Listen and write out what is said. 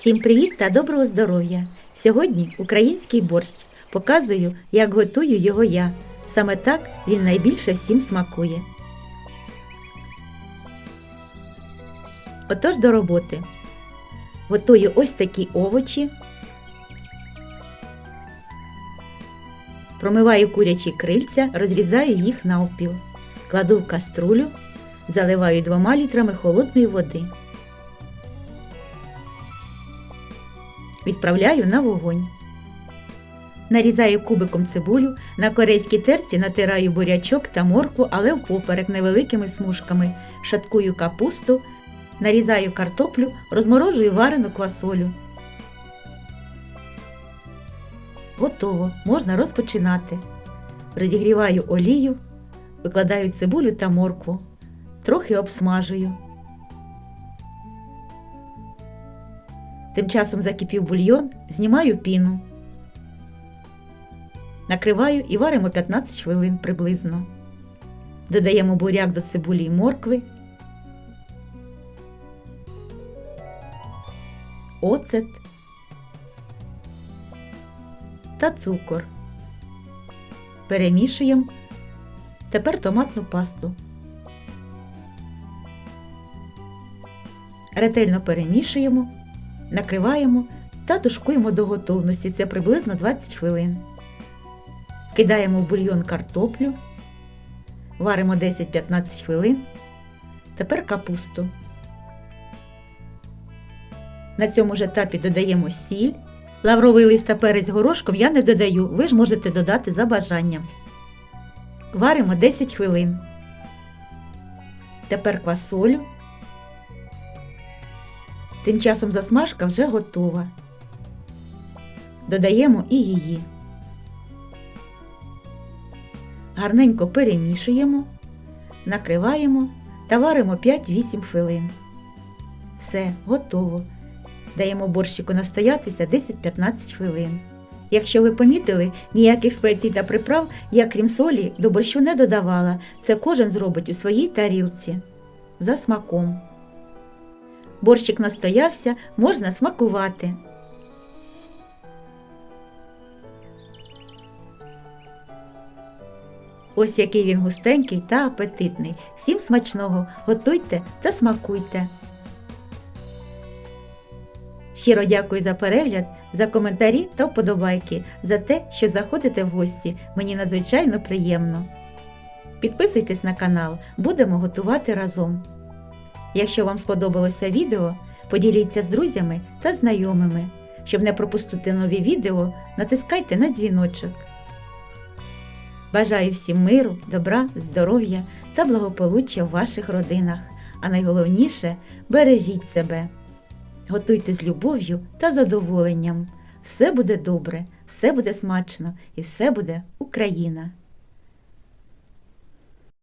Всім привіт та доброго здоров'я! Сьогодні український борщ. Показую, як готую його я. Саме так він найбільше всім смакує. Отож до роботи. Готую ось такі овочі. Промиваю курячі крильця, розрізаю їх навпіл. Кладу в каструлю, заливаю двома літрами холодної води. Відправляю на вогонь. Нарізаю кубиком цибулю, на корейській терці натираю бурячок та моркву, але впоперек невеликими смужками. Шаткую капусту, нарізаю картоплю, розморожую варену квасолю. Готово, можна розпочинати. Розігріваю олію, викладаю цибулю та моркву, трохи обсмажую. Тим часом закипів бульйон, знімаю піну. Накриваю і варимо 15 хвилин приблизно. Додаємо буряк до цибулі й моркви, оцет та цукор. Перемішуємо. Тепер томатну пасту. Ретельно перемішуємо, накриваємо та тушкуємо до готовності. Це приблизно 20 хвилин. Кидаємо в бульйон картоплю, варимо 10-15 хвилин. Тепер капусту. На цьому ж етапі додаємо сіль. Лавровий лист та перець горошком я не додаю, ви ж можете додати за бажанням. Варимо 10 хвилин. Тепер квасолю. Тим часом засмажка вже готова. Додаємо і її. Гарненько перемішуємо, накриваємо та варимо 5-8 хвилин. Все, готово. Даємо борщику настоятися 10-15 хвилин. Якщо ви помітили, ніяких спецій та приправ я, крім солі, до борщу не додавала. Це кожен зробить у своїй тарілці. За смаком. Борщик настоявся, можна смакувати. Ось який він густенький та апетитний. Всім смачного, готуйте та смакуйте. Щиро дякую за перегляд, за коментарі та вподобайки, за те, що заходите в гості. Мені надзвичайно приємно. Підписуйтесь на канал, будемо готувати разом. Якщо вам сподобалося відео, поділіться з друзями та знайомими. Щоб не пропустити нові відео, натискайте на дзвіночок. Бажаю всім миру, добра, здоров'я та благополуччя в ваших родинах. А найголовніше бережіть себе. Готуйте з любов'ю та задоволенням. Все буде добре, все буде смачно і все буде Україна!